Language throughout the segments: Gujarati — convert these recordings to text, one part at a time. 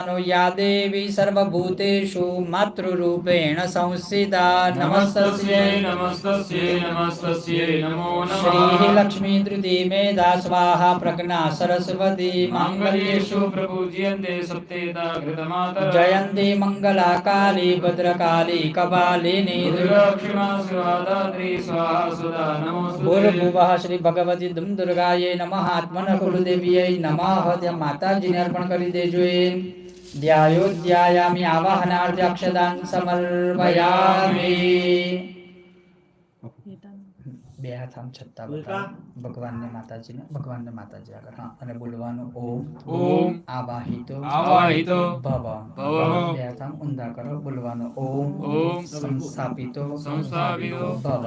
યાદેવી સર્વભૂતેષુ માતૃરૂપેણ સંસ્થિતા નમસ્તસ્યૈ નમસ્તસ્યૈ નમસ્તસ્યૈ નમો નમઃ શ્રી લક્ષ્મી ધૃતિ મેધા સ્વાહા પ્રજ્ઞા સરસ્વતી મંગલેષુ પ્રપૂજ્યન્તે સપ્તેતા ઘૃતમાતર જયંતિ મંગલા કાલી ભદ્રકાલી કબાલિની દુર્ગક્ષિમા સુરાદાત્રી સ્વાહા સુદા નમોસ્તુ ભૂર્ભુવઃ શ્રી ભગવતી દુમ દુર્ગાયે નમઃ આત્મન કુલદેવીયે નમઃ માતાજીને અર્પણ કરી દેજો ध्यायोध्यायामि आवाहनार्थ्यक्षतान् समर्पयामि। બે હાથ આમ છત્તા ભગવાનને માતાજીને ભગવાનને માતાજી આગળ. હા અને બોલવાનું ઓમ. ઓમ. આવાહિતો. આવાહિતો. ભવ. ભવ. બે હાથ આમ ઊંધા કરો. બોલવાનું ઓમ. ઓમ. સંસ્થાપિતો. સંસ્થાપિતો. ભવ.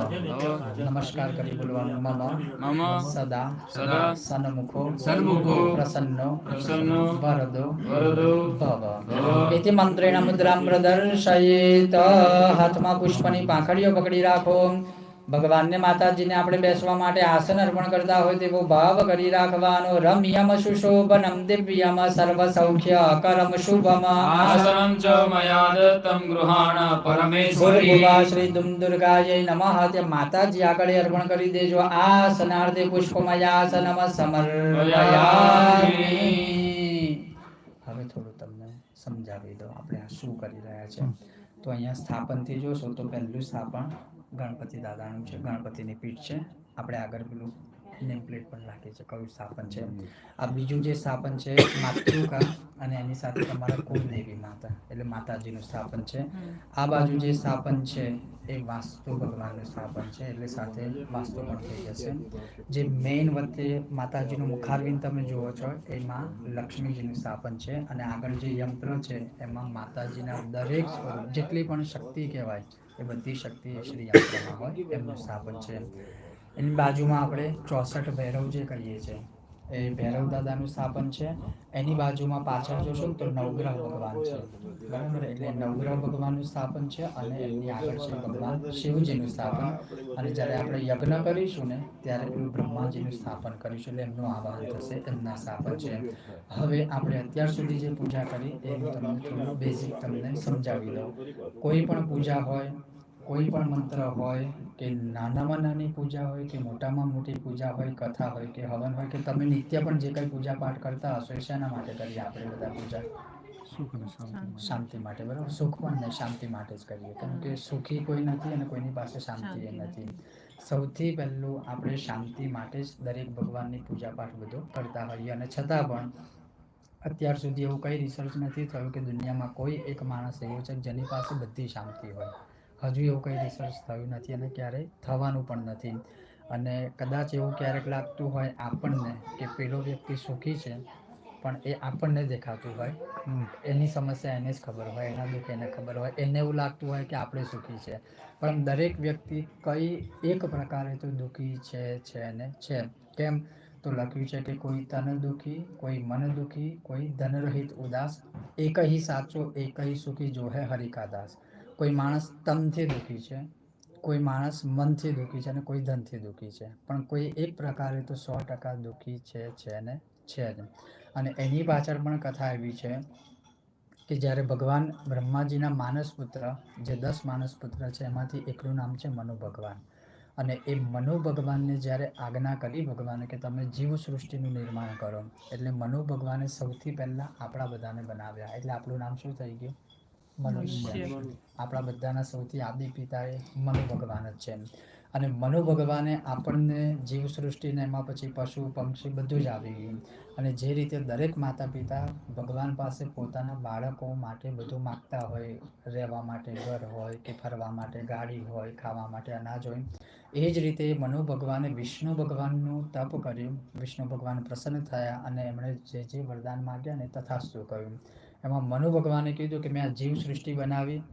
નમસ્કાર કરી બોલવાનું મમ. મમ. સદા. સદા. સન્મુખો. સન્મુખો. પ્રસન્નો. પ્રસન્નો. વરદો વરદો ભવ. ભવ. ઇતિ મંત્રેણ મુદ્રામ પ્રદર્શયેત. હાથમાં પુષ્પની પાંખડીઓ પકડી રાખો. ભગવાનને માતાજીને આપણે બેસવા માટે આસન અર્પણ કરતા હોય તેવો ભાવ કરી રાખવાનો. રમ્યમ સુશોભનમ દિવ્યમ સર્વ સૌખ્ય કરમ શુભમ. આસનમ ચ મયા દત્તમ ગૃહાણ પરમેશ્વરી. ભૂર્ભુવા શ્રી દુમ દુર્ગાય નમઃ. તે માતાજી આગળ અર્પણ કરી દેજો. આસનાર્થે પુષ્પમયાસનમ સમર્પયામિ. હવે થોડું તમને સમજાવી દો આપણે શું કરી રહ્યા છે? તો અહીંયા સ્થાપનથી જોશો તો પહેલું સ્થાપન ગણપતિ દાદાનું છે, ગણપતિની પીઠ છે. આપણે આગળ પેલું નેમ પ્લેટ પણ રાખીએ છીએ, કયું સ્થાપન છે. આ બીજું જે સ્થાપન છે, માતૃકા, અને એની સાથે તમારા કુળદેવી માતા, એટલે માતાજીનું સ્થાપન છે. આ બાજુ જે સ્થાપન છે, એ વાસ્તુ ભગવાનનું સ્થાપન છે, એટલે સાથે વાસ્તુ પણ થઈ જશે. જે મેઇન વચ્ચે માતાજીનું મુખારવિંદ તમે જુઓ છો, એમાં લક્ષ્મીજીનું સ્થાપન છે, અને આગળ જે યંત્ર છે, એમાં માતાજીના દરેક સ્વરૂપ, જેટલી પણ શક્તિ કહેવાય એ બધી શક્તિ શ્રી યાત્રામાં હોય, એમનું સ્થાપન છે. એની બાજુમાં આપણે ચોસઠ ભૈરવ જે કહીએ છીએ એ ભૈરવ દાદાનું સ્થાપન છે. એની બાજુમાં પાછળ જોશો ને તો નવગ્રહ ભગવાન છે. બરાબર? એટલે નવગ્રહ ભગવાનનું સ્થાપન છે અને એમની આગળ છે ભગવાન શિવજીનું સ્થાપન. અને જ્યારે આપણે યજ્ઞ કરીશું ને, ત્યારે બ્રહ્માજીનું સ્થાપન કરીશું, એટલે એમનું આવાહન થશે, એમના સ્થાપન છે. હવે આપણે અત્યાર સુધી જે પૂજા કરી એ હું તમને થોડું બેઝિક તમને સમજાવી દઉં. કોઈ પણ પૂજા હોય કોઈ પણ મંત્ર હોય કે નાનામાં નાની પૂજા હોય કે મોટામાં મોટી પૂજા હોય કથા હોય કે હવન હોય કે તમે નિત્ય પણ જે કંઈ પૂજા પાઠ કરતા હશો એ શેના માટે કરીએ આપણે બધા પૂજા? શાંતિ માટે. બરાબર? સુખ પણ નહીં શાંતિ માટે જ કરીએ. કેમ કે સુખી કોઈ નથી અને કોઈની પાસે શાંતિ એ નથી. સૌથી પહેલું આપણે શાંતિ માટે જ દરેક ભગવાનની પૂજા પાઠ બધો કરતા હોઈએ. અને છતાં પણ અત્યાર સુધી એવું કંઈ રિસર્ચ નથી થયું કે દુનિયામાં કોઈ એક માણસ એવો છે કે જેની પાસે બધી શાંતિ હોય. હજુ એવું કંઈ રિસર્ચ થયું નથી અને ક્યારેય થવાનું પણ નથી. અને કદાચ એવું ક્યારેક લાગતું હોય આપણને કે પેલો વ્યક્તિ સુખી છે પણ એ આપણને દેખાતું હોય. એની સમસ્યા એને જ ખબર હોય એના દુઃખ એને ખબર હોય. એને એવું લાગતું હોય કે આપણે સુખી છે. પણ દરેક વ્યક્તિ કઈ એક પ્રકારે તો દુઃખી છે છે ને છે. કેમ? તો લખ્યું છે કે કોઈ તન દુઃખી કોઈ મન દુઃખી કોઈ ધનરહિત ઉદાસ એક ही સાચો એક ही સુખી જોહે હરિકાદાસ. હરિકા દાસ કોઈ માણસ તનથી દુઃખી છે, કોઈ માણસ મનથી દુઃખી છે અને કોઈ ધનથી દુઃખી છે. પણ કોઈ એક પ્રકારે તો સો ટકા દુઃખી છે છે ને? છે જ. અને એની પાછળ પણ કથા એવી છે કે જ્યારે ભગવાન બ્રહ્માજીના માનસ પુત્ર, જે દસ માનસ પુત્ર છે, એમાંથી એકનું નામ છે મનુ ભગવાન. અને એ મનુ ભગવાનને જ્યારે આજ્ઞા કરી ભગવાને કે તમે જીવ સૃષ્ટિનું નિર્માણ કરો, એટલે મનુ ભગવાને સૌથી પહેલાં આપણા બધાને બનાવ્યા, એટલે આપણું નામ શું થઈ ગયું? મનુષ્ય. આપણા બધાના સૌથી આદિ પિતા એ મનુ ભગવાન જ છે અને મનુ ભગવાને આપણને જીવ સૃષ્ટિને એમાં પછી પશુ પંક્ષી બધું જ આવી ગયું અને જે રીતે દરેક માતા પિતા ભગવાન પાસે પોતાના બાળકો માટે બધું માગતા હોય રહેવા માટે ઘર હોય કે ફરવા માટે ગાડી હોય ખાવા માટે અનાજ હોય એ જ રીતે મનુ ભગવાને વિષ્ણુ ભગવાનનું તપ કર્યું. વિષ્ણુ ભગવાન પ્રસન્ન થયા અને એમણે જે જે વરદાન માગ્યા ને તથાસ્તુ કહ્યું એમાં મનુ ભગવાને કીધું કે મેં આ જીવ સૃષ્ટિ બનાવી.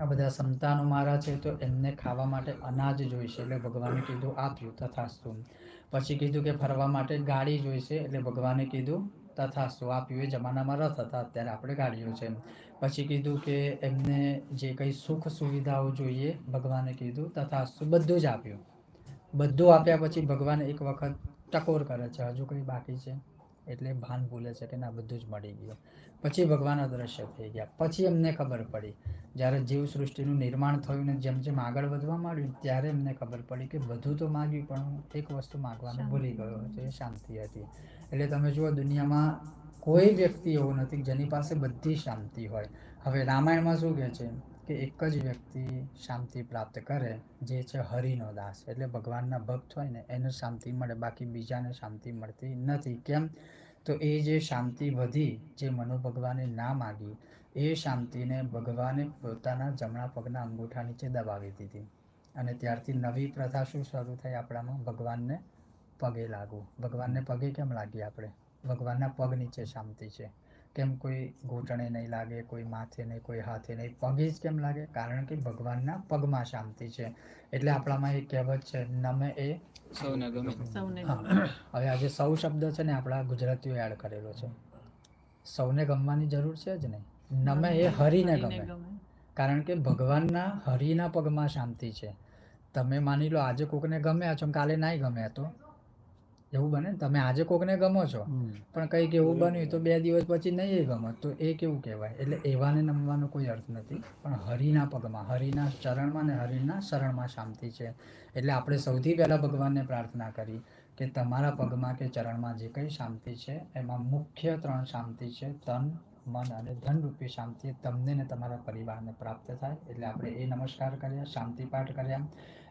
આ બધા સંતાનો મારા છે તો એમને ખાવા માટે અનાજ જોઈશે એટલે ભગવાને કીધું આપ્યું તથાસ્તુ પછી કીધું કે ફરવા માટે ગાડી જોઈશે એટલે ભગવાને કીધું, તથાસ્તુ આપ્યું એ જમાનામાં રથ હતા, અત્યારે આપણે ગાડીઓ છે. પછી કીધું કે એમને જે કંઈ સુખ સુવિધાઓ જોઈએ, ભગવાને કીધું, તથાસ્તુ, બધું જ આપ્યું. બધું આપ્યા પછી ભગવાન એક વખત ટકોર કરે છે, હજુ કંઈ બાકી છે? એટલે ભાન ભૂલે છે કે ના બધું જ મળી ગયું. પછી ભગવાન અદ્રશ્ય થઈ ગયા. પછી એમને ખબર પડી. જ્યારે જીવ સૃષ્ટિનું નિર્માણ થયું ને જેમ જેમ આગળ વધવા માંડ્યું ત્યારે એમને ખબર પડી કે બધું તો માગ્યું પણ હું એક વસ્તુ માગવાનું ભૂલી ગયો હતો એ શાંતિ હતી. એટલે તમે જુઓ દુનિયામાં કોઈ વ્યક્તિ એવો નથી કે જેની પાસે બધી શાંતિ હોય. હવે રામાયણમાં શું કહે છે? કે એક જ વ્યક્તિ શાંતિ પ્રાપ્ત કરે, જે છે હરિનો દાસ. એટલે ભગવાનના ભક્ત હોય ને, એને શાંતિ મળે, બાકી બીજાને શાંતિ મળતી નથી. કેમ? તો એ જે શાંતિ વધી, જે મનોભગવાને ના માગી, એ શાંતિને ભગવાને પોતાના જમણા પગના અંગૂઠા નીચે દબાવી દીધી. અને ત્યારથી નવી પ્રથા શું શરૂ થઈ આપણામાં? ભગવાનને પગે લાગવું. ભગવાનને પગે કેમ લાગીએ આપણે? ભગવાનના પગ નીચે શાંતિ છે. કેમ કોઈ ઘૂંટણે નહીં લાગે કોઈ માથે નહીં કોઈ હાથે નહીં પગે જ કેમ લાગે? કારણ કે ભગવાનના પગમાં શાંતિ છે. એટલે આપણામાં એક કહેવત છે નમે એ સૌને ગમે. હવે આજે સૌ શબ્દ છે ને આપણા ગુજરાતીઓ એડ કરેલો છે. સૌને ગમવાની જરૂર છે જ નહીં. નમે એ હરિને ગમે. કારણ કે ભગવાનના હરિના પગમાં શાંતિ છે. તમે માની લો આજે કોકને ગમ્યા છો ને કાલે નહીં ગમ્યા તો? એવું બને ને? તમે આજે કોકને ગમો છો. પણ કંઈક એવું બન્યું તો બે દિવસ પછી નહીં ગમત. તો એ કેવું કહેવાય? એટલે એવાને નમવાનો કોઈ અર્થ નથી. પણ હરિના પગમાં હરિના ચરણમાં ને હરિના શરણમાં શાંતિ છે. એટલે આપણે સૌથી પહેલાં ભગવાનને પ્રાર્થના કરી કે તમારા પગમાં કે ચરણમાં જે કંઈ શાંતિ છે એમાં મુખ્ય ત્રણ શાંતિ છે તન મન અને ધનરૂપી શાંતિ તમને ને તમારા પરિવારને પ્રાપ્ત થાય. એટલે આપણે એ નમસ્કાર કર્યા, શાંતિ પાઠ કર્યા.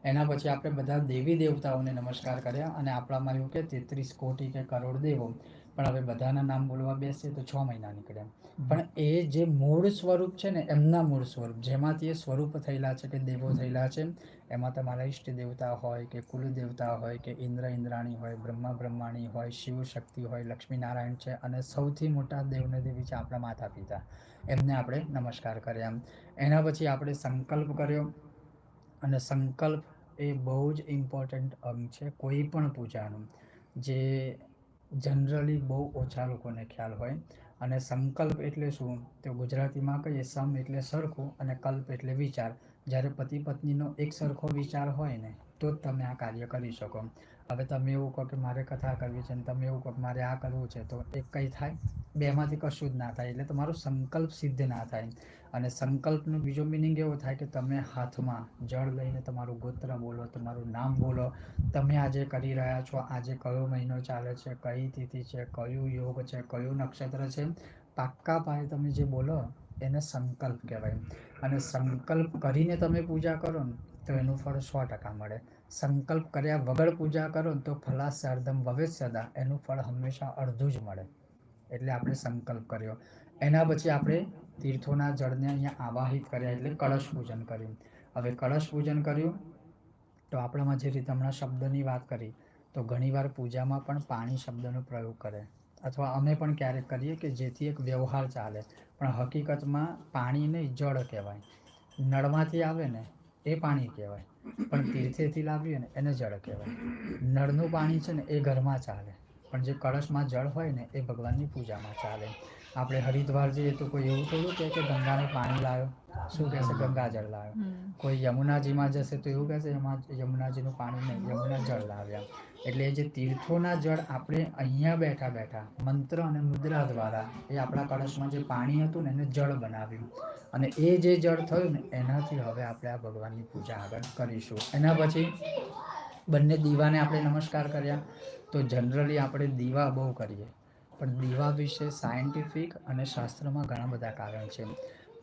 એના પછી આપણે બધા દેવી દેવતાઓને નમસ્કાર કર્યા. અને આપણામાં એવું કે તેત્રીસ કોટી કે કરોડ દેવો. પણ હવે બધાના નામ બોલવા બેસીએ તો છ મહિના નીકળે પણ એ જે મૂળ સ્વરૂપ છે ને એમના મૂળ સ્વરૂપ જેમાંથી એ સ્વરૂપ થયેલા છે કે દેવો થયેલા છે એમાં તમારા ઈષ્ટ દેવતા હોય કે કુલ દેવતા હોય કે ઇન્દ્ર ઇન્દ્રાણી હોય બ્રહ્મા બ્રહ્માણી હોય શિવ શક્તિ હોય લક્ષ્મીનારાયણ છે અને સૌથી મોટા દેવને દેવી છે આપણા માતા પિતા એમને આપણે નમસ્કાર કર્યા એના પછી આપણે સંકલ્પ કર્યો અને સંકલ્પ એ બહુ જ ઇમ્પોર્ટન્ટ અંગ છે કોઈ પણ પૂજાનું. જે જનરલી બહુ ઓછા લોકોને ખ્યાલ હોય. અને સંકલ્પ એટલે શું? તો ગુજરાતીમાં કહીએ સમ એટલે સરખું અને કલ્પ એટલે વિચાર. જ્યારે પતિ પત્નીનો એક સરખો વિચાર હોય ને, તો જ તમે આ કાર્ય કરી શકો. હવે તમે એવું કહો કે મારે કથા કરવી છે અને તમે એવું કહો કે મારે આ કરવું છે, તો એક કંઈ થાય? બેમાંથી કશું જ ના થાય, એટલે તમારો સંકલ્પ સિદ્ધ ના થાય. અને સંકલ્પનો બીજો મિનિંગ એવો થાય કે તમે હાથમાં જળ લઈને તમારું ગોત્ર બોલો, તમારું નામ બોલો. તમે આજે કરી રહ્યા છો, આજે કયો મહિનો ચાલે છે, કઈ તિથિ છે, કયું યોગ છે, કયું નક્ષત્ર છે. પાક્કા પાયે તમે જે બોલો, એને સંકલ્પ કહેવાય. અને સંકલ્પ કરીને તમે પૂજા કરો ને, તો એનું ફળ સો ટકા મળે. સંકલ્પ કર્યા વગર પૂજા કરો તો ફલાસાર્ધમ ભવેશ સદા. એનું ફળ હંમેશા અડધું જ મળે. એટલે આપણે સંકલ્પ કર્યો. એના પછી આપણે તીર્થોના જળને અહીંયા આવાહિત કર્યા એટલે કળશ પૂજન કર્યું. હવે કળશ પૂજન કર્યું તો આપણામાં જે રીતે હમણાં શબ્દની વાત કરી, તો ઘણીવાર પૂજામાં પણ પાણી શબ્દનો પ્રયોગ કરે. અથવા અમે પણ ક્યારેક કરીએ કે જેથી એક વ્યવહાર ચાલે. પણ હકીકતમાં પાણી નહીં, જળ કહેવાય. નળમાંથી આવે ને એ પાણી કહેવાય. પણ તીર્થેથી લાવીએ ને, એને જળ કહેવાય. નળનું પાણી છે ને, એ ઘરમાં ચાલે. પણ જે કળશમાં જળ હોય ને, એ ભગવાનની પૂજામાં ચાલે. આપણે હરિદ્વાર જઈએ તો કોઈ એવું થોડું કહે કે ગંગાનું પાણી લાવ્યો. શું કહેશે? ગંગાજળ લાવ્યો. કોઈ યમુનાજીમાં જશે તો એવું કહેશે એમાં યમુનાજીનું પાણી નહીં યમુના જળ લાવ્યા. એટલે એ જે તીર્થોના જળ આપણે અહીંયા બેઠા બેઠા મંત્ર અને મુદ્રા દ્વારા એ આપણા કળશમાં જે પાણી હતું ને એને જળ બનાવ્યું. અને એ જે જળ થયું ને એનાથી હવે આપણે આ ભગવાનની પૂજા આગળ કરીશું. એના પછી બંને દીવાને આપણે નમસ્કાર કર્યા. તો જનરલી આપણે દીવા બહુ કરીએ. પણ દીવા વિશે સાયન્ટિફિક અને શાસ્ત્રમાં ઘણા બધા કારણ છે.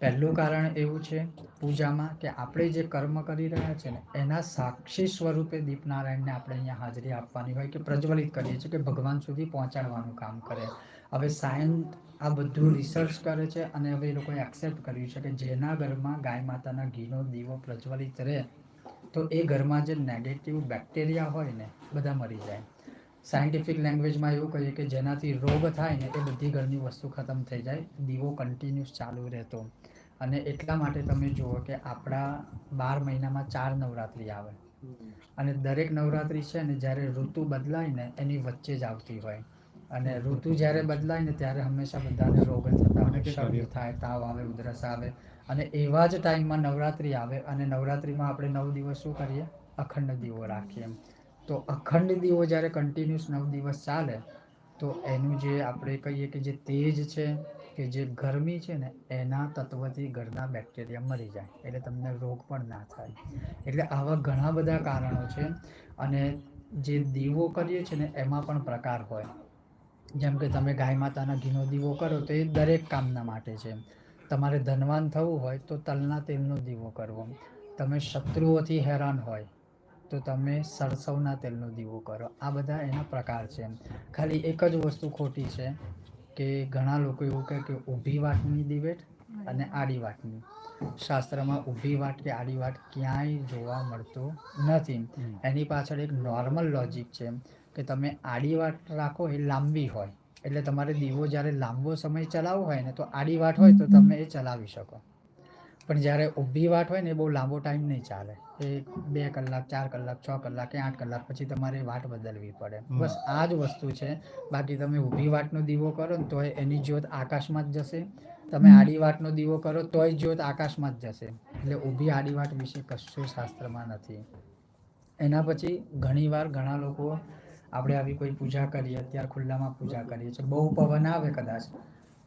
પહેલું કારણ એવું છે પૂજામાં કે આપણે જે કર્મ કરી રહ્યા છે ને, એના સાક્ષી સ્વરૂપે દીપનારાયણને આપણે અહીંયા હાજરી આપવાની હોય કે પ્રજ્વલિત કરીએ છીએ કે ભગવાન સુધી પહોંચાડવાનું કામ કરે. હવે સાયન્સ આ બધું રિસર્ચ કરે છે અને હવે એ લોકોએ એક્સેપ્ટ કર્યું છે કે જેના ઘરમાં ગાય માતાના ઘીનો દીવો પ્રજ્વલિત રહે, તો એ ઘરમાં જે નેગેટિવ બેક્ટેરિયા હોય ને, બધા મરી જાય. સાયન્ટિફિક લેંગ્વેજમાં એવું કહીએ કે જેનાથી રોગ થાય ને એ બધી ઘરની વસ્તુ ખતમ થઈ જાય દીવો કન્ટિન્યુઅસ ચાલુ રહેતો. અને એટલા માટે તમે જુઓ કે આપણા બાર મહિનામાં ચાર નવરાત્રિ આવે. અને દરેક નવરાત્રિ છે ને જ્યારે ઋતુ બદલાય ને એની વચ્ચે જ આવતી હોય. અને ઋતુ જ્યારે બદલાય ને ત્યારે હંમેશા બધાને રોગ થતા હોય. શરદી થાય તાવ આવે ઉધરસ આવે. અને એવા જ ટાઈમમાં નવરાત્રિ આવે અને નવરાત્રિમાં આપણે નવ દિવસ શું કરીએ? અખંડ દીવો રાખીએ તો અખંડ દીવો જ્યારે કન્ટિન્યુઅસ નવ દિવસ ચાલે, તો એનું જે આપણે કહીએ કે જે તેજ છે કે જે ગરમી છે ને, એના તત્વથી ઘરના બેક્ટેરિયા મરી જાય. એટલે તમને રોગ પણ ના થાય. એટલે આવા ઘણા બધા કારણો છે અને જે દીવો કરીએ છીએ ને, એમાં પણ પ્રકાર હોય. જેમ કે તમે ગાય માતાના ઘીનો દીવો કરો, તો એ દરેક કામના માટે છે. તમારે ધનવાન થવું હોય તો તલના તેલનો દીવો કરવો. તમે શત્રુઓથી હેરાન હોય તો તમે સરસવના તેલનો દીવો કરો. આ બધા એના પ્રકાર છે. ખાલી એક જ વસ્તુ ખોટી છે કે ઘણા લોકો એવું કહે કે ઊભી વાટની દિવેટ અને આડી વાટની. શાસ્ત્રમાં ઊભી વાટ કે આડી વાટ ક્યાંય જોવા મળતું નથી. એની પાછળ એક નોર્મલ લોજિક છે કે તમે આડી વાટ રાખો એ લાંબી હોય. એટલે તમારે દીવો જ્યારે લાંબો સમય ચલાવવો હોય ને તો આડી વાટ હોય તો તમે એ ચલાવી શકો. પણ જ્યારે ઊભી વાટ હોય ને એ બહુ લાંબો ટાઈમ નહીં ચાલે. એ બે કલાક ચાર કલાક છ કલાક કે આઠ કલાક પછી તમારે વાટ બદલવી પડે. બસ આ જ વસ્તુ છે. બાકી તમે ઊભી વાટનો દીવો કરો ને તોય એની જ્યોત આકાશમાં જ જશે. તમે આડી વાટનો દીવો કરો તોય જ્યોત આકાશમાં જ જશે. એટલે ઊભી આડી વાટ વિશે કશું શાસ્ત્રમાં નથી. એના પછી ઘણીવાર ઘણા લોકો આપણે આવી કોઈ પૂજા કરીએ અત્યારે ખુલ્લામાં પૂજા કરીએ છીએ. બહુ પવન આવે કદાચ.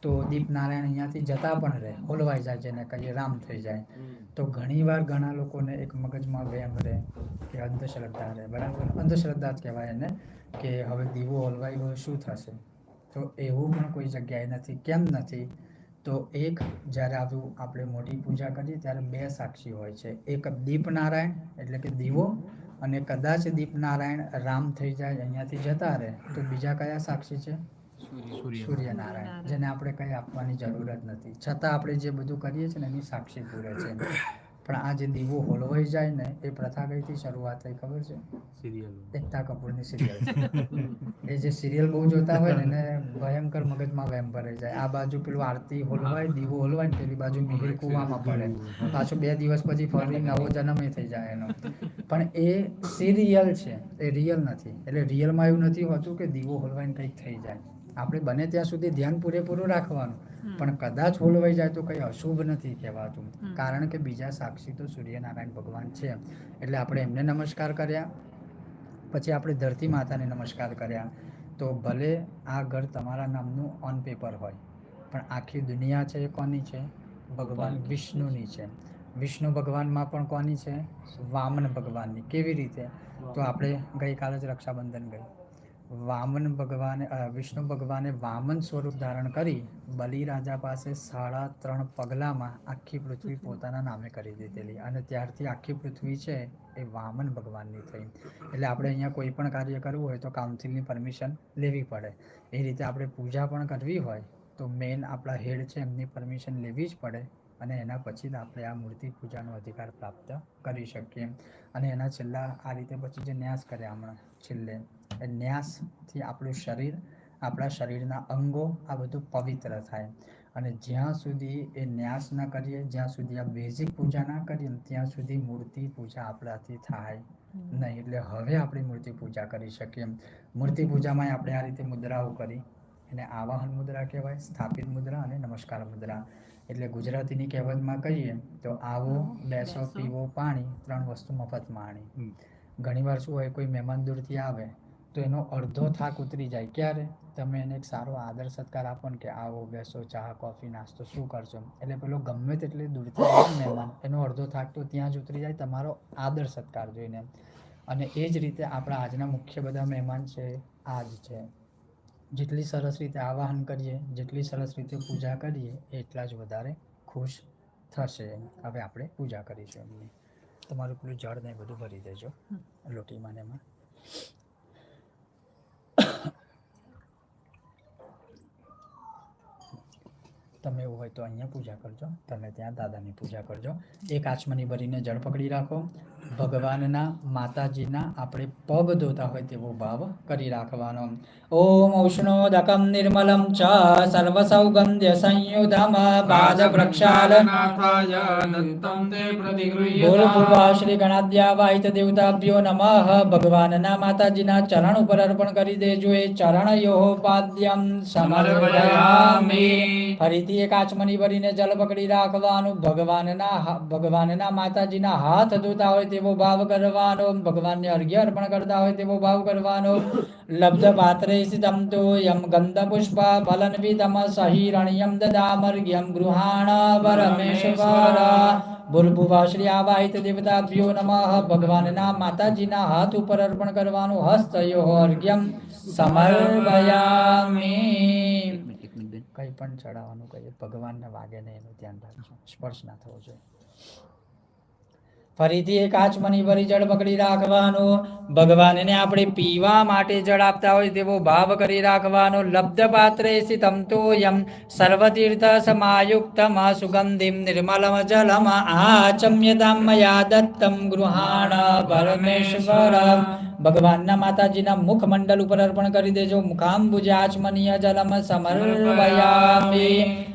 તો દીપનારાયણ અહીંયાથી જતા પણ રહે હોલવાઈ જાય જેને કહીએ રામ થઈ જાય. તો ઘણીવાર ઘણા લોકોને એક મગજમાં વહેમ રહે કે અંધશ્રદ્ધા રહે બરાબર? અંધશ્રદ્ધા જ કહેવાય એને કે હવે દીવો હોલવાઈ ગયો શું થશે? તો એવું પણ કોઈ જગ્યાએ નથી કેમ નથી? તો એક જ્યારે આવું આપણે મોટી પૂજા કરીએ ત્યારે બે સાક્ષી હોય છે. એક દીપનારાયણ એટલે કે દીવો અને કદાચ દીપનારાયણ રામ થઈ જાય અહીંયાથી જતા રહે. તો બીજા કયા સાક્ષી છે? સૂર્યનારાયણ. જેને આપણે કંઈ આપવાની જરૂર જ નથી. છતાં આપણે જે બધું કરીએ છીએ ને એની સાક્ષી પૂરે છે. પણ આ જે દીવો હોલવાઈ જાય ને એ પ્રથા કઈથી શરૂઆત થઈ ખબર છે? એકતા કપૂરની સિરિયલ એ જે સિરિયલ બહુ જોતા હોય ને એને ભયંકર મગજમાં વહેમ ભરાઈ જાય. આ બાજુ પેલું આરતી હોલવાય દીવો હોલવાય ને પેલી બાજુ મિહિર કુવામાં પડે. પાછું બે દિવસ પછી ફરી નવો જન્મ એ થઈ જાય એનો. પણ એ સિરિયલ છે એ રિયલ નથી. એટલે રિયલમાં એવું નથી હોતું કે દીવો હોલવાય ને કંઈક થઈ જાય. આપણે બને ત્યાં સુધી ધ્યાન પૂરેપૂરું રાખવાનું. પણ કદાચ હોલવાઈ જાય તો કંઈ અશુભ નથી કહેવાતું. કારણ કે બીજા સાક્ષી તો સૂર્યનારાયણ ભગવાન છે. એટલે આપણે એમને નમસ્કાર કર્યા. પછી આપણે ધરતી માતાને નમસ્કાર કર્યા. તો ભલે આ ઘર તમારા નામનું ઓન પેપર હોય પણ આખી દુનિયા છે એ કોની છે? ભગવાન વિષ્ણુની છે. વિષ્ણુ ભગવાનમાં પણ કોની છે? વામન ભગવાનની. કેવી રીતે? તો આપણે ગઈકાલે જ રક્ષાબંધન ગઈ વામન ભગવાને વિષ્ણુ ભગવાને વામન સ્વરૂપ ધારણ કરી બલિ રાજા પાસે સાડા ત્રણ પગલામાં આખી પૃથ્વી પોતાના નામે કરી દીધેલી અને ત્યારથી આખી પૃથ્વી છે એ વામન ભગવાનની થઈ. એટલે આપણે અહીંયા કોઈ પણ કાર્ય કરવું હોય તો કાઉન્સિલની પરમિશન લેવી પડે. એ રીતે આપણે પૂજા પણ કરવી હોય તો મેન આપણા હેડ છે એમની પરમિશન લેવી જ પડે અને એના પછી જ આપણે આ મૂર્તિ પૂજાનો અધિકાર પ્રાપ્ત કરી શકીએ. અને એના છેલ્લા આ રીતે પછી જે ન્યાસ કર્યા હમણાં છેલ્લે. ન્યાસથી આપણું શરીર આપણા શરીરના અંગો આ બધું પવિત્ર થાય. અને જ્યાં સુધી એ ન્યાસ ના કરીએ જ્યાં સુધી આ બેઝિક પૂજા ના કરીએ ત્યાં સુધી મૂર્તિ પૂજા આપણાથી થાય નહીં. એટલે હવે આપણે મૂર્તિ પૂજા કરી શકીએ મૂર્તિ પૂજામાં આપણે આ રીતે મુદ્રાઓ કરી. એને આવાહન મુદ્રા કહેવાય સ્થાપિત મુદ્રા અને નમસ્કાર મુદ્રા. એટલે ગુજરાતીની કહેવતમાં કહીએ તો આવો બેસો પીવો પાણી ત્રણ વસ્તુ મફત માણી ઘણીવાર શું હોય કોઈ મહેમાન દૂરથી આવે તો એનો અડધો થાક ઉતરી જાય. ક્યારે? તમે એને એક સારો આદર સત્કાર આપો ને કે આવો બેસો ચા કોફી નાસ્તો શું કરશો? એટલે પેલો ગમે તેટલી દૂરથી આવે મહેમાન એનો અડધો થાક તો ત્યાં જ ઉતરી જાય તમારો આદર સત્કાર જોઈને અને એ જ રીતે આપણા આજના મુખ્ય બધા મહેમાન છે આ જ છે. જેટલી સરસ રીતે આવાહન કરીએ જેટલી સરસ રીતે પૂજા કરીએ એટલા જ વધારે ખુશ થશે હવે આપણે પૂજા કરીશું એમની. તમારું પેલું જળ ને બધું ભરી દેજો. લોટીમાં ને એમાં. તમે એવું હોય તો અહીંયા પૂજા કરજો. તમે ત્યાં દાદાની પૂજા કરજો. એક આચમની ભરીને જળ પકડી રાખો. ભગવાનના માતાજીના આપણે પગ ધોતા હોય તેવો ભાવ કરી રાખવાનો. ઓમ ઉષ્ણોદકમ નિર્મલમ ચ સર્વ સૌગંધ્ય સંયુધમ બાદ પ્રક્ષાલનાથાય અનંતમ તે પ્રતિગૃહ્ય બોલ પૂર્વા શ્રી ગણાદ્યા વાહિત દેવતાભ્યો નમઃ. ભગવાનના માતાજીના ચરણ ઉપર અર્પણ કરી દેજો. એ ચરણ પાદ્યમ સમર્પયામિ સમર્પયામિ. ફરીથી ફરીથી એક આચમની ભરીને જલ પકડી રાખવાનું. ભગવાનના ભગવાનના માતાજીના હાથ ધોતા હોય તેવો ભાવ કરવાનો. ભગવાનને અર્ઘ્ય અર્પણ કરતા હોય તેવો ભાવ કરવાનો. લબ્ધ પાત્રે સ્થિતમ યમ ગંધ પુષ્પ ફલન વિતમ સહિરણ્યમ દદામર્ઘ્યમ ગૃહાણ પરમેશ્વર ભૂર્ભુવ શ્રી આવાહિત દેવતાભ્યો નમઃ. ભગવાનના માતાજીના હાથ ઉપર અર્પણ કરવાનું. હસ્તયો અર્ઘ્યમ સમર્પયામિ. કંઈ પણ ચડાવવાનું કહીએ, ભગવાનને વાગે નહીં એનું ધ્યાન રાખજો, સ્પર્શ ના થવો જોઈએ. ફરીથી એક આચમની ભરી જળ પકડી રાખવાનો, ભગવાનને આપણે પીવા માટે જળ આપતા હોય તેવો ભાવ કરી રાખવાનો. લબ્ધ પાત્રે સ્થિતમ તોયમ સર્વતીર્થ સમાયુક્તમ સુગંધિમ નિર્મલમ જલમ, આચમ્યતામ મયા દત્તમ ગૃહાણ પરમેશ્વર ભગવાનના માતાજીના મુખ મંડળ ઉપર અર્પણ કરી દેજો. મુખાંબુજ આચમનીય જલમ સમર્પયામિ.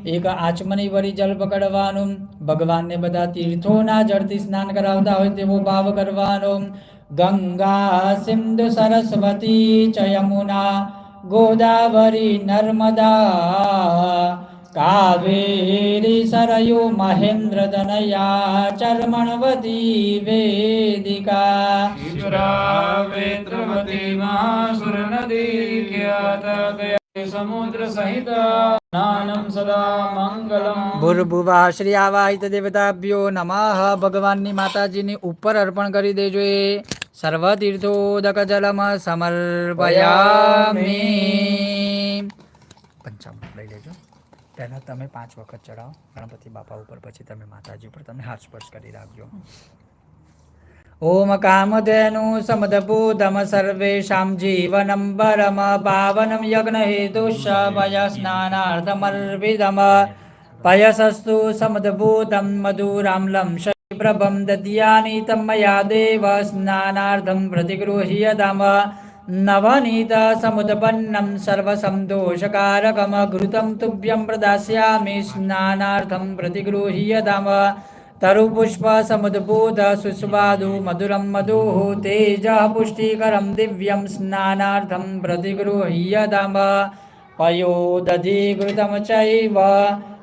એક આચમની વરી જલ પકડવાનું. ભગવાનને બધા તીર્થોના જળથી સ્નાન કરાવતા હોય તેવો ભાવ કરવાનો. ગંગા, સિંધુ, સરસ્વતી ચ યમુના ગોદાવરી, નર્મદા કાવેરી સરયુ મહેન્દ્ર દનયા ચર્મણવતી વેદિકા ઈશ્વરાવેત્રવતી મહાસુર નદી ખ્યાત સમુદ્ર સહિત નાનમ સદા મંગલમ ભૂર્ભુવા શ્રી આવાહિત દેવતાભ્યો નમઃ ભગવાનની માતાજીની ઉપર અર્પણ કરી દેજો એ સર્વ તીર્થોદક જલમ સમર્પયામી પંચાવન લઈ લેજો પહેલા તમે પાંચ વખત ચડાવો ગણપતિ બાપા ઉપર, પછી તમે માતાજી ઉપર. તમે હાથ સ્પર્શ કરી રાખજો. ઓમ કામધેનુ સમદભૂતમ સર્વેષાં જીવનમ પરમ પાવનમ યજ્ઞહેતુષભય સ્નાનાર્થમર્પિતમ પયસસ્તુ સમદભૂતમ મધુરામ્લમ શૈપ્રભમ દદ્યાની તમ મયા દેવ સ્નાનાર્થમ પ્રતિગૃહ્યતમ નવનીત સમુદપન્നം સર્વસંતોષકારકમ ઘૃતમ તુભ્યં પ્રદાસ્યામિ સ્નાનાર્થમ પ્રતિગૃહ્યતમ તરુપુષ્પ तेजः સુસ્વાદુ મધુરમ स्नानार्थं તેજ પુષ્ટિકરમ દિવ્યમ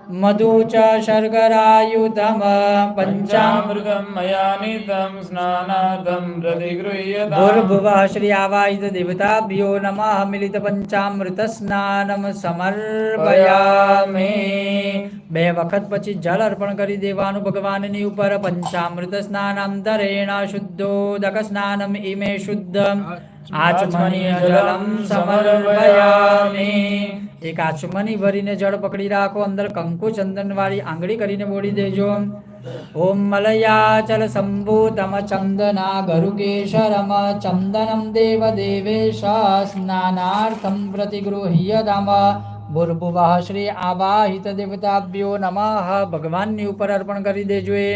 સ્નાનાર્થમ પ્રતિગૃહ્યતમ પયોદધિઘૃતમ ચૈવ મધુ ચ શર્કરાયુતમ પંચામૃત पञ्चामृतं मया नीतं स्नानार्थं प्रतिगृह्यताम् ભૂર્ભુવ શ્રી આવાહિત દેવતાભ્યો નમઃ મિલિત પંચામૃત સ્નાનમ સમર્પયામિ બે વખત પછી જળ અર્પણ કરી દેવાનું ભગવાનની ઉપર પંચામૃત સ્નાનાંતરેણ શુદ્ધોદક સ્નાનમ ઇમે શુદ્ધ એક આચમની ભરીને જળ પકડી રાખો અંદર કંકુ ચંદન વાળી આંગળી કરીને બોડી દેજો ઓમ મલયાચલ સંભૂતમ ચંદના ગરુકેશરમ ચંદનમ દેવ દેવેશ સ્નાનાર્થમ પ્રતિગૃહ્યતમ ભૂર્ભુવઃ શ્રી આવાહિત દેવતાભ્યો નમઃ ભગવાનની ઉપર અર્પણ કરી દેજો એ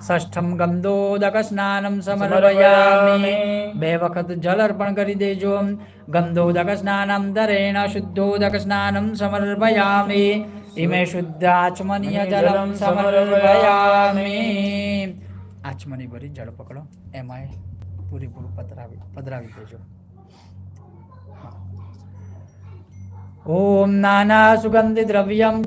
ષષ્ઠમ ગંધોદક સ્નાનમ સમર્પયામિ. બે વખત જલ અર્પણ કરી દેજો. ગંધોદક સ્નાનમ દરેણ શુદ્ધોદક સ્નાનમ સમર્પયામિ. ઇમે શુદ્ધ આચમનીય જલમ સમર્પયામિ. આચમની ભરી જળ પકડો. એમાં પૂરેપૂરું પધરાવી પધરાવી દેજો.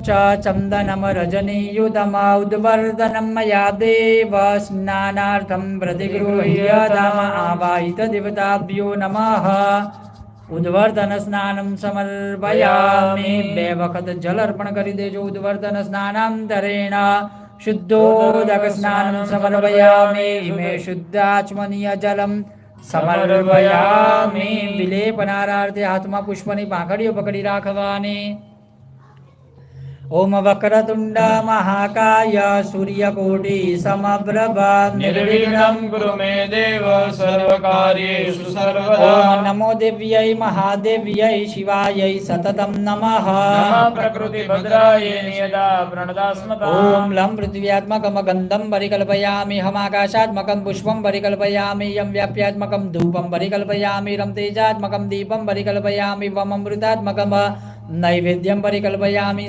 ચ ચંદનમ રજનીયુતમ ઉદ્વર્ધનમ મયા દેવ સ્નાનાર્થમ પ્રતિગૃહ્યતમ આવાહિત દેવતાભ્યો નમઃ ઉદ્વર્ધન સ્નાનમ સમર્પયામિ બે વખત જલ અર્પણ કરી દેજો ઉદ્વર્ધન સ્નાનાંતરેણ શુદ્ધોદક સ્નાનમ સમર્પયામિ ઇમે શુદ્ધાચમનીય જલમ સમર્પયામિ વિલેપનારાર્થે હાથમાં પુષ્પની પાંખડીઓ પકડી રાખવાની ॐ वक्रतुण्डा महाकाय सूर्यकोटि समप्रभा निर्विघ्नं कुरु मे देव सर्वकार्येषु सर्वदा नमो दिव्यै महादेव्यै शिवायै सततं नमः प्रकृतिभद्राय नियदा प्रणदास्मता ॐ लं पृथिव्यात्मकमगन्धं परिकल्पयामि हमाकाशात्मकं पुष्पं परिकल्पयामि यं व्याप्यात्मकं धूपं परिकल्पयामि रं तेजात्मकं दीपं परिकल्पयामि वममृतात्मकम्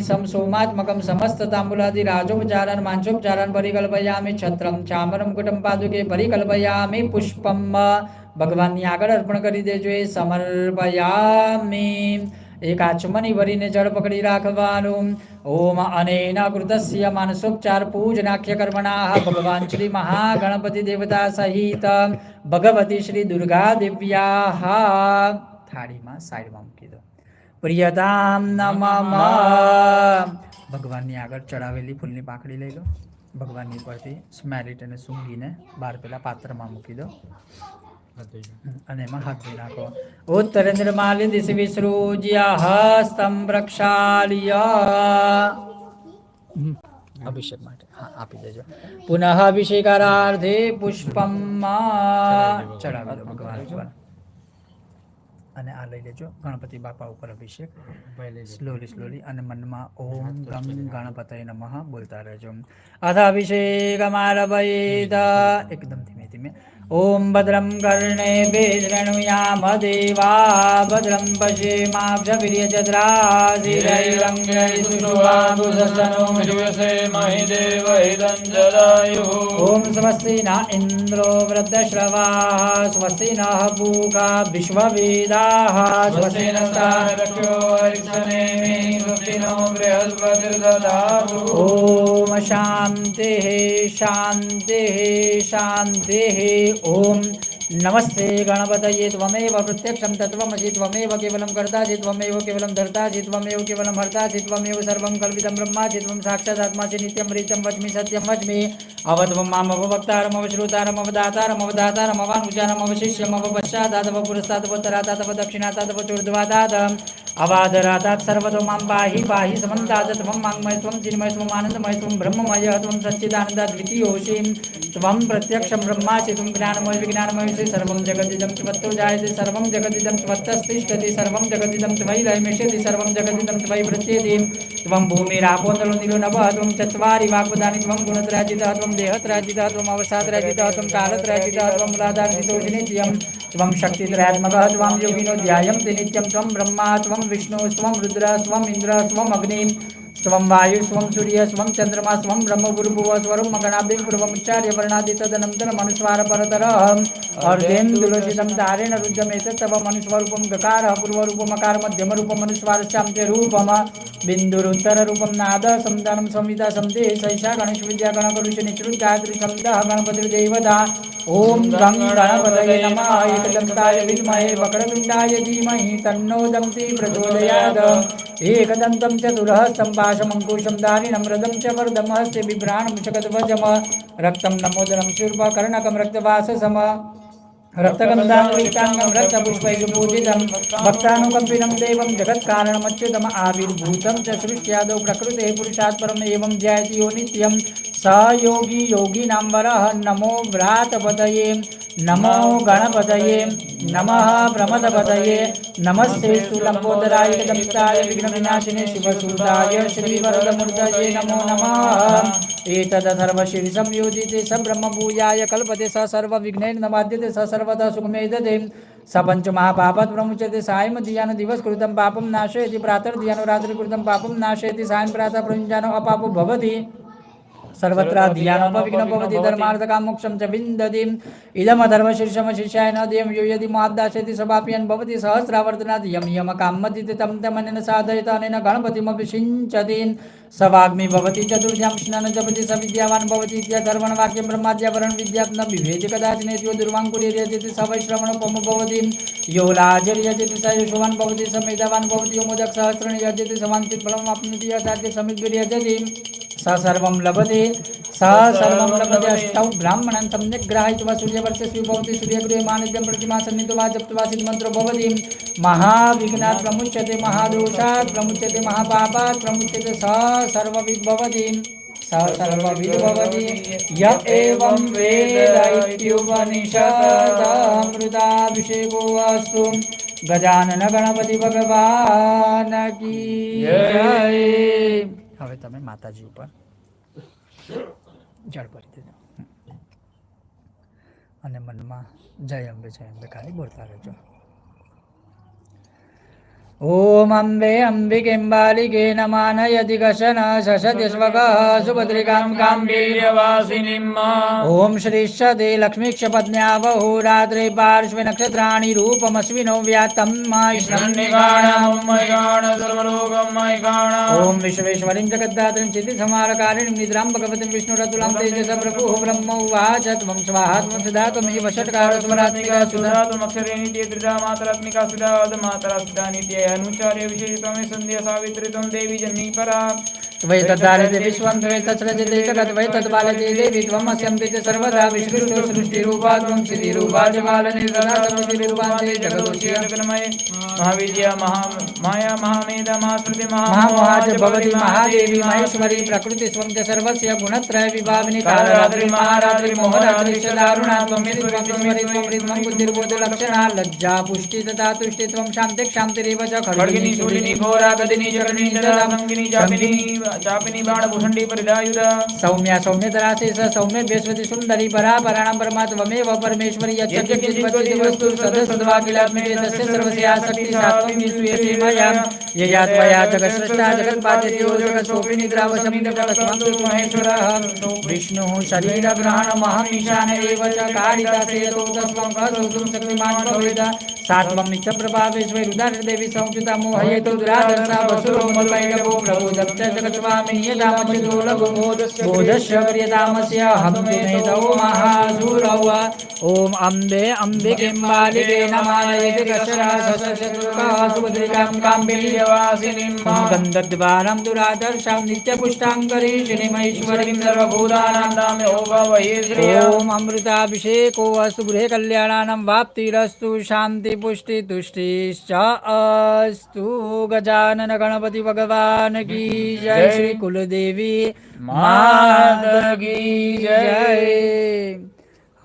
સમ સોમાત્મકમ સમસ્ત તાંબુલાદિ રાજોપચારન માંચોપચારન પરિકલ્પયામિ છત્રમ ચામરમ કુટુંબ પાદુકે પરિકલ્પયામિ પુષ્પમ ભગવાનની આગળ અર્પણ કરી દેજો એ સમર્પયામિ। એક આચમની ભરીને જળ પકડી રાખવાનું ઓમ અનેન કૃતસ્ય માનસોપચાર પૂજનાખ્ય કર્મણા ભગવાન શ્રી મહાગણપતિ દેવતા સહિત ભગવતી શ્રી દુર્ગા દિવ્યા થાળીમાં સાઈડમાં પ્રિયતામ નમ. ભગવાનની આગળ ચડાવેલી ફૂલની પાંખડી લઈ લો. ભગવાનની ઉપરથી સ્મેરિટ અને સૂંઘીને બહાર પેલા પાત્રમાં મૂકી દો. અને એમાં હાથ ધોઈ નાખો. ઉત્તરેન્દ્ર માલિન દિશ વિસૃજ્ય હસ્તમ પ્રક્ષાલ્ય. અભિષેક માટે. હા આપી દેજો. પુનઃ અભિષેકારાર્ધે પુષ્પમ ચડાવી દો ભગવાન. અને આ લઈ લેજો. ગણપતિ બાપા ઉપર અભિષેક. સ્લોલી સ્લોલી અને મનમાં ઓમ ગમ ગણપતય નમઃ બોલતા રહેજો. આધા અભિષેક મારભયેત એકદમ ધીમે ધીમે. ॐ भद्रं कर्णे शृणुयामदेवा भद्रं पश्येमाभ्यभिर्यजत्रादिरैरङ्गैसुवादुदशनोमिषेमहिदेवहिदञ्जलायुः ॐ स्वस्ति न इन्द्रो वृद्धश्रवाः स्वस्ति नः पूका विश्ववेदाः स्वस्ति न स्थानरक्षो हरिक्षणे ॐ शान्तिः शान्तिः शान्तिः ॐ नमस्ते गणपतये त्वमेव प्रत्यक्षं तत्त्वमसि त्वमेव केवलं कर्तासि त्वमेव केवलं धर्तासि त्वमेव केवलं हर्तासि त्वमेव सर्वं कल्पितं ब्रह्मासि त्वं साक्षादात्मासि नित्यं प्रीतं वच्मि सत्यं वच्मि अवत्वं मामवक्तारमवश्रुतारमवदातारमववानुजानमवशिष्यमवपश्चादातव पुरस्तादवोत्तरातातव दक्षिणातातव અવાદરાતાત સર્વતો માં પાહી પાહી સમંતાત ત્વં માંગમય ત્વં ચિન્મય ત્વં આનંદમય ત્વં બ્રહ્મમય ત્વં સચ્ચિદાનંદ દ્વિતીયોષિ ત્વં પ્રત્યક્ષમ બ્રહ્માસિ ત્વં જ્ઞાનમય વિજ્ઞાનમય છે સર્વં જગદિદં ત્વત્તો જાયતે સર્વં જગદિદં ત્વત્તસ્તિષ્ઠતિ સર્વં જગદિદં ત્વયि રમેશેતિ સર્વં જગદિદં ત્વયि વૃત્યેતિ ત્વં ભૂમિરાપો નલો નીરો નભ ત્વં ચત્વારિ વાગ્વદાનિ ત્વં ગુણત્રાજિતા ત્વં દેહત્રાજિતા ત્વં અવસાત્રાજિતા त्वं शक्तित्रयात्मकः त्वं योगिनो ध्यायन्ति नित्यं त्वं ब्रह्मा त्वं विष्णु स्वं रुद्र स्वम् इन्द्र स्वम् अग्निं स्वं वायु स्वं सूर्य स्वं चन्द्रमा स्वं ब्रह्मभूर्भुव स्वरं मगणाब्दिं पूर्वमुच्चार्य वर्णादितदनन्तरमनुस्वार परतरः अर्धेन्दुलोचितं तारेण रुद्रमेतत्तव मनुस्वरूपं गकारः पूर्वरूपमकार मध्यमरूपमनुस्वारश्चान्त्यरूपम बिन्दुरुत्तररूपं नाद संदानं संविदा संदे सैषा गणेशविद्या गणकरुष निश्रुत गायत्री संदः गणपतिर्देवता ॐ गं गणपतये नमः एकदन्ताय विद्महे वक्रतुण्डाय धीमहि तन्नो दन्ति प्रचोदयात् एकदन्तं चतुरहस्तं पाशमङ्कुशं दारिणं रदं च वरदं हस्ते बिभ्राणं शकध्वजम रक्तं नमोदरं शूर्पकर्णकं रक्तवाससम रक्तगन्धाङ्गं रक्तपुष्पैर्पूजितं भक्तानुकम्पिनं देवं जगत्कारणमच्युतम् आविर्भूतं च सृष्ट्यादौ प्रकृतेः पुरुषात् परम् एवं ध्यायति यो नित्यं स योगी योगिनां वरः नमो व्रातपतये नमो गणपतये नमः प्रमदपतये नमस्ते लम्बोदराय दमिताय विघ्नविनाशिने शिवसूताय श्रीवरदमूर्तये नमो नमः एतदथर्वशीर्षंयोजिते स ब्रह्मभूयाय कल्पते स सर्वविघ्नैर्नवाद्यते स सर्वतः सुखमेदते स पञ्चमहापापात् प्रमुच्यते सायं धियानो दिवसकृतं पापं नाशयति प्रातर्धियानो रात्रिकृतं पापं नाशयति सायं प्रातः प्रयुञ्जानो अपापो भवति સર્વત્ર ધિયાનોપવિઘ્નોપવતિ ધર્માર્થકામ મોક્ષમ ચ વિંદતિમ ઇદમ ધર્મ શીર્ષમ શિષ્યાય ન દેમ યોયતિ મોદ્દાશેતિ સભાપિયન ભવતિ સહસ્રાવર્તનાથ યમ યમ કામમતિ તમ તમનેન સાધયતા અનેન ગણપતિમપि સિંચતિ સવાગ્નિ ભવતિ ચતુર્થ્યામ સ્નાન જપતિ સવિદ્યાવાન ભવતિ ઇત્યા ધર્મણ વાક્યમ બ્રહ્માદ્યાવરણ વિદ્યાપ્ન વિભેદ કદાચ નેત્યો દુર્વાંકુર્યજેતિ સવૈ શ્રવણ પમ ભવતિ યો લાજર્યજેતિ સયુષવાન ભવતિ સમેદાવાન ભવતિ યો મોદક સહસ્રણ યજેતિ સમાંતિત ફલમ આપનતિ યથાર્થ સમિત स सर्वं लभते स सर्वं लभते अष्टौ ब्राह्मणं सम्यक् ग्राहित्वा सूर्यवर्चस्वी भवति सूर्यगृहे मानिद्यं प्रतिमा सन्निधो वा जप्त्वा सिद्धमन्त्रो भवति महाविघ्नात् प्रमुच्यते महादोषात् प्रमुच्यते महापापात् प्रमुच्यते स सर्वविद् भवति स सर्वविद् भवति य एवं वेद इत्युपनिषदमृताभिषेको अस्तु गजानन गणपति भगवान् की હવે તમે માતાજી ઉપર જળ ભરી દેજો. અને મનમાં જય અંબે જય અંબે ખાલી બોલતા રહેજો. ॐ अम्बे अम्बिकेम्बालिके नमानयति कशन शशत्यश्वकः सुभद्रिकां काम्बे वीर्यवासिनीम् ॐ श्रीश्चते लक्ष्मीक्षपत्न्यावहु रात्रे पार्श्वे नक्षत्राणि रूपमस्विनो व्यात्तं षण्निगाणमयगाण सर्वलोकमयगाण ॐ विश्वेश्वरीं जगद्धात्रीं सिद्धिसमारकारिणीं निद्रां भगवतीं विष्णुरतुलां तेजस प्रभुः ब्रह्म उवाच त्वं स्वाहा त्वं सदा त्वमेव षट्कारस्वरात्मिका सुधा सुधातुमक्षरे नित्ये त्रिधा मातरात्मिका सुधा मातरा सुधा नित्ये अनुचार्य विशेषितमे सन्ध्या सावित्री त्वं देवी जन्नी परा वै तद्धारते विश्वं द्वै तत्सृजते जगत् वै तत्पालते देवी त्वमस्यन्ति च सर्वदा विसृष्टो सृष्टिरूपा त्वं सिद्धिरूपा च पालने सदा सृष्टिरूपान्ते जगदोष्य जगन्मये महाविद्या महा माया महामेधा महाश्रुति महामोहा च भवति महादेवी महेश्वरी प्रकृति स्वं च सर्वस्य गुणत्रय विभाविनी कालरात्रि महारात्रि मोहरात्रि च दारुणा त्वं त्वमेश्वरी त्वं ऋद्मं बुद्धिर्बोधलक्षणा लज्जा पुष्टि तथा तुष्टि त्वं शान्ति क्षान्तिरेव च खड्गिनी शूलिनी घोरा गदिनी चकनी तदा भङ्गिनी ચાપિની બાણ ભૂષંડી પરિદાયુધ સૌમ્યા સૌમ્યતરાસી સ સૌમ્ય ભેશ્વતી સુંદરી પરા પરાણામ પરમાત્મમેવ પરમેશ્વરી યજ્ઞ વસ્તુ સદ સદવાકિલાત્મે તસ્ય સર્વસ્યા શક્તિ સાત્વમ વિશ્વેતિ મયા यया त्वया जगत्सृष्टा जगत्पाद्यते ओ जगत्सोऽपि निद्रावशं जगत्स्वं तु महेश्वरः विष्णुः शरीरग्रहणमहम् ईशान एव च कारितासेतो तस्वं कसोतुं शक्तिमान् भवेत् सात्वं नित्यप्रभावेश्वरुदारदेवी संयुता मोहयेतु दुरादर्शा वसुरो मल्लैरवो प्रबोधं च जगत्स्वामी यदामचितो लघु बोधस्य वर्यतामस्य हम्पिनेतौ महासुरौ ॐ अम्बे अम्बिकेम्बालिके नमायति कशरा सुभद्रिकां काम्बीर्यवासिनीं गन्धद्वारं दुरादर्शां नित्यपुष्टाङ्करी श्रीमैश्वरीं सर्वभूतानां नामे ॐ अमृताभिषेको अस्तु गृहे कल्याणानां वाप्तिरस्तु शान्तिपुष्टितुष्टिश्च अस्तु गजानन गणपति भगवान् की जय श्रीकुलदेवी माता की जय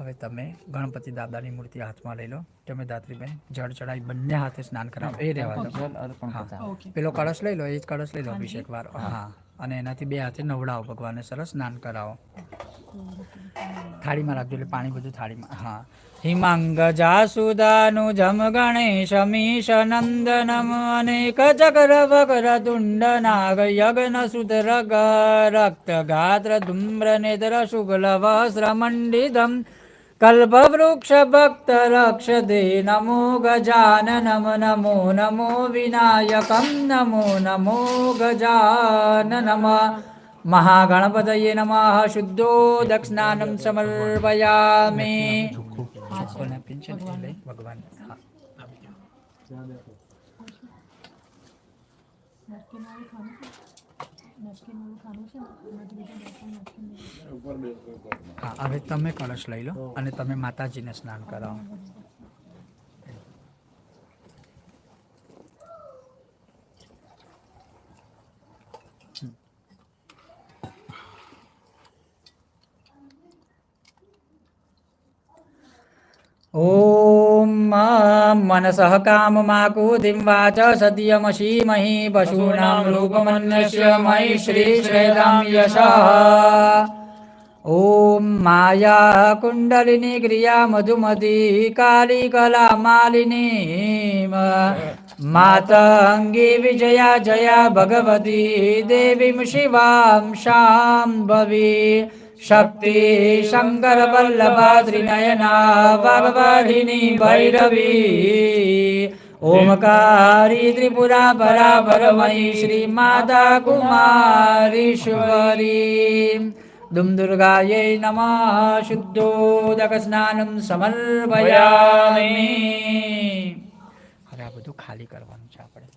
હવે તમે ગણપતિ દાદાની મૂર્તિ હાથમાં લઈ લો. તમે દાત્રીબેન જળ ચડાવી બંને હાથે સ્નાન કરાવો. એ રહેવા દો. હા. પેલો કળશ લઈ લો એ જ કળશ લઈ લો અભિષેક વાર હા. અને એનાથી બે હાથે નવડાવો ભગવાનને સરસ સ્નાન કરાવો. થાળીમાં રાખજો એટલે પાણી બધું થાળીમાં. હા. હિમાંગ જાસુદાનું જમ ગણેશમીશ નંદનમ અનેક ચક્ર વક્ર તુંડ નાગ યજ્ઞ સુતર રક્ત ગાત્ર ધુમ્ર નેત્ર શુક્લ વસ્ત્ર મંડિતમ કલ્પવૃક્ષ ભક્ત રક્ષતે નમો ગજાનનમ નમો નમો વિનાયકમ નમો નમો ગજાનનમ મહાગણપતયે નમઃ શુદ્ધો દક્ષિણાનમ સમર્પયામિ ભગવાન ભગવાન હા હવે તમે કળશ લઈ લો અને તમે માતાજીને સ્નાન કરાવો. ઓમ મનસઃ કામમાકુતિમ વાચ સદ્યમશીમહી પશૂનાં રૂપમન્યસ્ય મયી શ્રી શ્રેદામ યશ ઓમ માયા કુંડલિની ક્રિયા મધુમતી કાલી કલા માલિની માતંગી વિજયા જયા ભગવતી દેવીમ શિવામ શાંભવી शक्ति शङ्कर वल्लभा त्रिनयना भगवधिनी भैरवी ओमकारी त्रिपुरा परा परमयी श्रीमाता कुमारीश्वरी दुं दुर्गायै नमः શુદ્ધોદકસ્નાનમ સમર્પયામિ હવે આ બધું ખાલી કરવાનું છે આપણે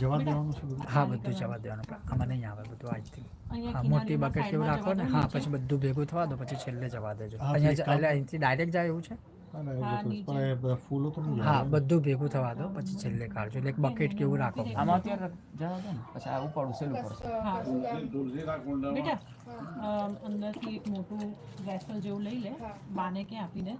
જવા દેવાનું છે હા બધું જવા દેવાનું. પણ આમાં નહીં આવે બધું આઈ થિંક હા મોટી બકેટ કેવું રાખો ને હા પછી બધું ભેગું થવા દો પછી છેલ્લે જવા દેજો. અહીંયા એટલે અહીંથી ડાયરેક્ટ જાય એવું છે? હા, બધું પણ એ બધા ફૂલો તો હા બધું ભેગું થવા દો પછી છેલ્લે કાઢજો. એટલે એક બકેટ કેવું રાખો? આમાં અત્યારે જવા દો ને પછી આ ઉપાડું સહેલું પડશે. બેટા અંદરથી એક મોટું વેસલ જેવું લઈ લે બાને કે આપી દે?